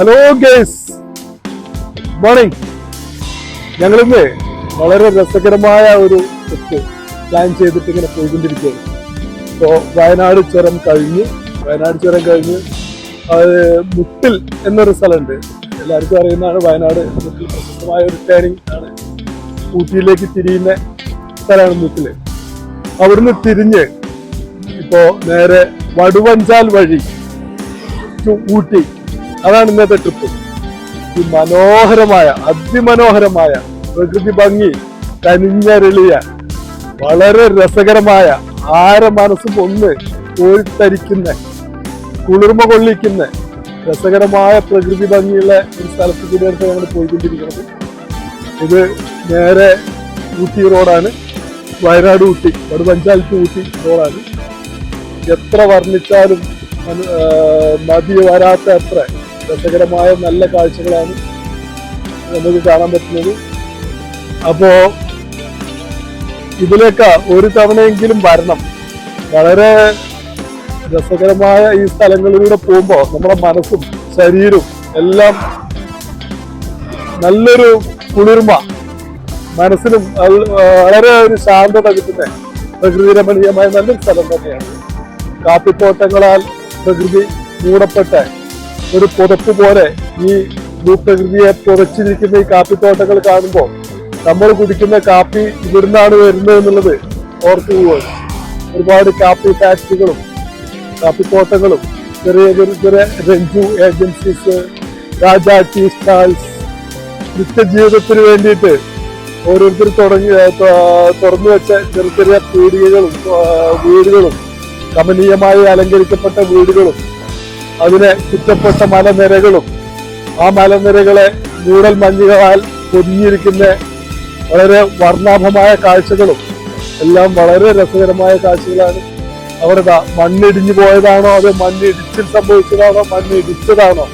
Hello guys morning ഞങ്ങളിന്ന് വളരെ രസകരമായ ഒരു ട്രിപ്പ് പ്ലാൻ ചെയ്തിട്ട് ഇങ്ങനെ പോയിക്കൊണ്ടിരിക്കുകയാണ്. ഇപ്പോൾ വയനാട് ചുരം കഴിഞ്ഞ് വയനാട് ചുരം കഴിഞ്ഞ് അത് മുട്ടിൽ എന്നൊരു സ്ഥലമുണ്ട്. എല്ലാവർക്കും അറിയുന്നതാണ് വയനാട്. മുട്ടിൽ പ്രശസ്തമായ ഒരു ടേണിംഗ് ആണ്. ഊട്ടിയിലേക്ക് തിരിയുന്ന സ്ഥലമാണ് മുട്ടിൽ. അവിടുന്ന് തിരിഞ്ഞ് ഇപ്പോൾ നേരെ വടുവഞ്ചാൽ വഴി ടു ഊട്ടി. അതാണ് ഇന്നത്തെ ട്രിപ്പ് ഈ മനോഹരമായ അതിമനോഹരമായ പ്രകൃതി ഭംഗി കനിഞ്ഞരളിയ വളരെ രസകരമായ ആര മനസ്സും ഒന്ന് കോഴിത്തരിക്കുന്ന കുളിർമ കൊള്ളിക്കുന്ന രസകരമായ പ്രകൃതി ഭംഗിയുള്ള ഒരു സ്ഥലത്ത് കൂടിയാണ് നമ്മൾ പോയിക്കൊണ്ടിരിക്കുന്നത്. ഇത് നേരെ ഊട്ടി റോഡാണ്. വയനാട് ഊട്ടി വടുപഞ്ചായത്ത് ഊട്ടി റോഡാണ്. എത്ര വർണിച്ചാലും മതി വരാത്ത അത്ര രസകരമായ നല്ല കാഴ്ചകളാണ് നമുക്ക് കാണാൻ പറ്റുന്നത്. അപ്പോ ഇതിലേക്ക് ഒരു തവണയെങ്കിലും വരണം. വളരെ രസകരമായ ഈ സ്ഥലങ്ങളിലൂടെ പോകുമ്പോൾ നമ്മുടെ മനസ്സും ശരീരവും എല്ലാം നല്ലൊരു കുളിർമ. മനസ്സിനും വളരെ ഒരു ശാന്തത കിട്ടുന്ന. പ്രകൃതി രമണീയമായ നല്ലൊരു സ്ഥലം തന്നെയാണ്. കാപ്പിത്തോട്ടങ്ങളാൽ പ്രകൃതി മൂടപ്പെട്ട ഒരു പുതപ്പ് പോലെ ഈ ഭൂപ്രകൃതിയെ പുതച്ചിരിക്കുന്ന ഈ കാപ്പിത്തോട്ടങ്ങൾ കാണുമ്പോൾ നമ്മൾ കുടിക്കുന്ന കാപ്പി ഇവിടുന്നാണ് വരുന്നത് എന്നുള്ളത് ഓർത്തു പോവുകയാണ് ഒരുപാട് കാപ്പി ഫാക്ടറികളും കാപ്പിത്തോട്ടങ്ങളും ചെറിയ ചെറിയ Ranju agencies Raja tea stalls നിത്യജീവിതത്തിന് വേണ്ടിയിട്ട് ഓരോരുത്തർ തുടങ്ങി തുറന്നു വെച്ച ചെറിയ ചെറിയ പീടികകളും വീടുകളും കമനീയമായി അലങ്കരിക്കപ്പെട്ട വീടുകളും അതിനെ ചുറ്റപ്പെട്ട മലനിരകളും ആ മലനിരകളെ മൂടൽ മഞ്ഞുകളാൽ പൊതിഞ്ഞിരിക്കുന്ന വളരെ വർണാഭമായ കാഴ്ചകളും എല്ലാം വളരെ രസകരമായ കാഴ്ചകളാണ്. അവിടെ മണ്ണിടിഞ്ഞു പോയതാണോ അതോ മണ്ണിടിച്ചിൽ സംഭവിച്ചതാണോ മണ്ണിടിച്ചതാണോ?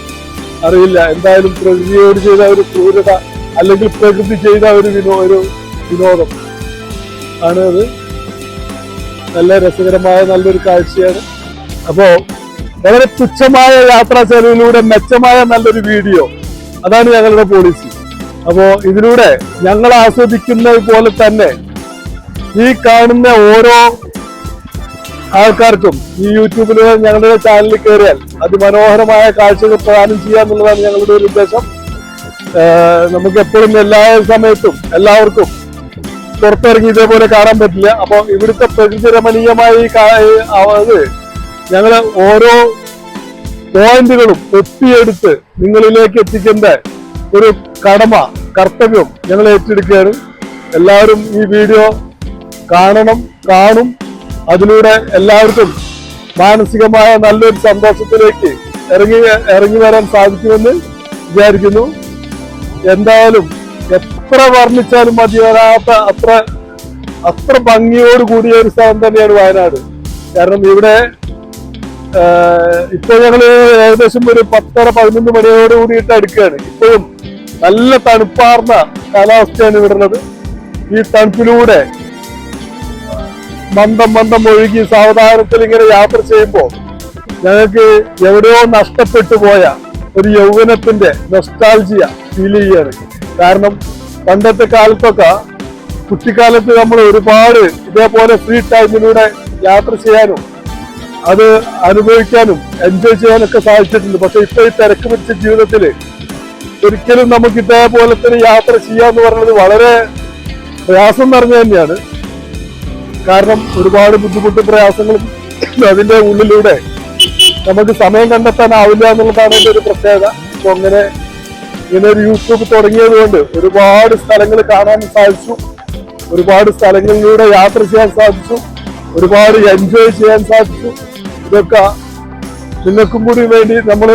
അറിയില്ല. എന്തായാലും പ്രകൃതിയോട് ചെയ്ത ഒരു ക്രൂരത അല്ലെങ്കിൽ പ്രകൃതി ചെയ്ത ഒരു വിനോ ഒരു വിനോദം. ആണ് അത് നല്ല രസകരമായ നല്ലൊരു കാഴ്ചയാണ്. അപ്പോ വളരെ തുച്ഛമായ യാത്രാ ചെലവിലൂടെ മെച്ചമായ നല്ലൊരു വീഡിയോ. അതാണ് ഞങ്ങളുടെ പോളിസി അപ്പോ ഇതിലൂടെ ഞങ്ങൾ ആസ്വദിക്കുന്നത് പോലെ തന്നെ ഈ കാണുന്ന ഓരോ ആൾക്കാർക്കും ഈ യൂട്യൂബിലൂടെ ഞങ്ങളുടെ ചാനലിൽ കയറിയാൽ അതിമനോഹരമായ കാഴ്ചകൾ പ്രദാനം ചെയ്യുക എന്നുള്ളതാണ് ഞങ്ങളുടെ ഒരു ഉദ്ദേശം. നമുക്ക് എപ്പോഴും എല്ലാ സമയത്തും എല്ലാവർക്കും പുറത്തിറങ്ങി ഇതേപോലെ കാണാൻ പറ്റില്ല. അപ്പൊ ഇവിടുത്തെ പ്രകൃതി രമണീയമായി അത് ഞങ്ങൾ ഓരോ പോയിന്റുകളും ഒപ്പിയെടുത്ത് നിങ്ങളിലേക്ക് എത്തിക്കേണ്ട ഒരു കടമ കർത്തവ്യം ഞങ്ങൾ ഏറ്റെടുക്കുകയാണ്. എല്ലാവരും ഈ വീഡിയോ കാണണം കാണും. അതിലൂടെ എല്ലാവർക്കും മാനസികമായ നല്ലൊരു സന്തോഷത്തിലേക്ക് ഇറങ്ങി ഇറങ്ങി വരാൻ സാധിക്കുമെന്ന് വിചാരിക്കുന്നു. എന്തായാലും എത്ര വർണിച്ചാലും മതി വരാത്ത അത്ര അത്ര ഭംഗിയോട് കൂടിയ ഒരു സ്ഥലം തന്നെയാണ് വയനാട്. കാരണം ഇവിടെ ആഹ്, ഇപ്പൊ ഞങ്ങൾ ഏകദേശം ഒരു പത്തര പതിനൊന്ന് മണിയോട് കൂടിയിട്ട് അടുക്കുകയാണ്. ഇപ്പോഴും നല്ല തണുപ്പാർന്ന കാലാവസ്ഥയാണ് ഇവിടെ ഉള്ളത്. ഈ തണുപ്പിലൂടെ മന്ദം മന്ദം ഒഴുകി സാവധാനത്തിൽ ഇങ്ങനെ യാത്ര ചെയ്യുമ്പോൾ ഞങ്ങൾക്ക് എവിടെയോ നഷ്ടപ്പെട്ടു പോയ ഒരു യൗവനത്തിന്റെ നൊസ്റ്റാൾജിയ ഫീൽ ചെയ്യാണ് കാരണം പണ്ടത്തെ കാലത്തൊക്കെ കുട്ടിക്കാലത്ത് നമ്മൾ ഒരുപാട് ഇതേപോലെ ഫ്രീ ടൈമിലൂടെ യാത്ര ചെയ്യാനും അത് അനുഭവിക്കാനും എൻജോയ് ചെയ്യാനൊക്കെ സാധിച്ചിട്ടുണ്ട്. പക്ഷെ ഇപ്പൊ ഈ തിരക്ക് പിടിച്ച ജീവിതത്തിൽ ഒരിക്കലും നമുക്ക് ഇതേപോലെ തന്നെ യാത്ര ചെയ്യാന്ന് പറയുന്നത് വളരെ പ്രയാസം നിറഞ്ഞ തന്നെയാണ്. കാരണം ഒരുപാട് ബുദ്ധിമുട്ടും പ്രയാസങ്ങളും അതിന്റെ ഉള്ളിലൂടെ നമുക്ക് സമയം കണ്ടെത്താനാവില്ല എന്നുള്ളതാണ് എന്റെ ഒരു പ്രത്യേകത. അപ്പൊ അങ്ങനെ ഇങ്ങനെ ഒരു യൂട്യൂബ് തുടങ്ങിയത് കൊണ്ട് ഒരുപാട് സ്ഥലങ്ങൾ കാണാൻ സാധിച്ചു. ഒരുപാട് സ്ഥലങ്ങളിലൂടെ യാത്ര ചെയ്യാൻ സാധിച്ചു. ഒരുപാട് എൻജോയ് ചെയ്യാൻ സാധിച്ചു. ഇതൊക്കെ നിങ്ങൾക്കും കൂടി വേണ്ടി നമ്മൾ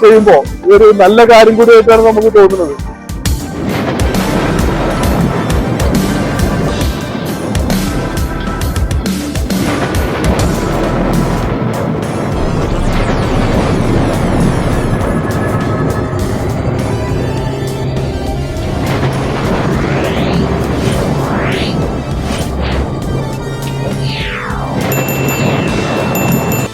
ചെയ്യുമ്പോൾ ഒരു നല്ല കാര്യം കൂടി ആയിട്ടാണ് നമുക്ക് തോന്നുന്നത്.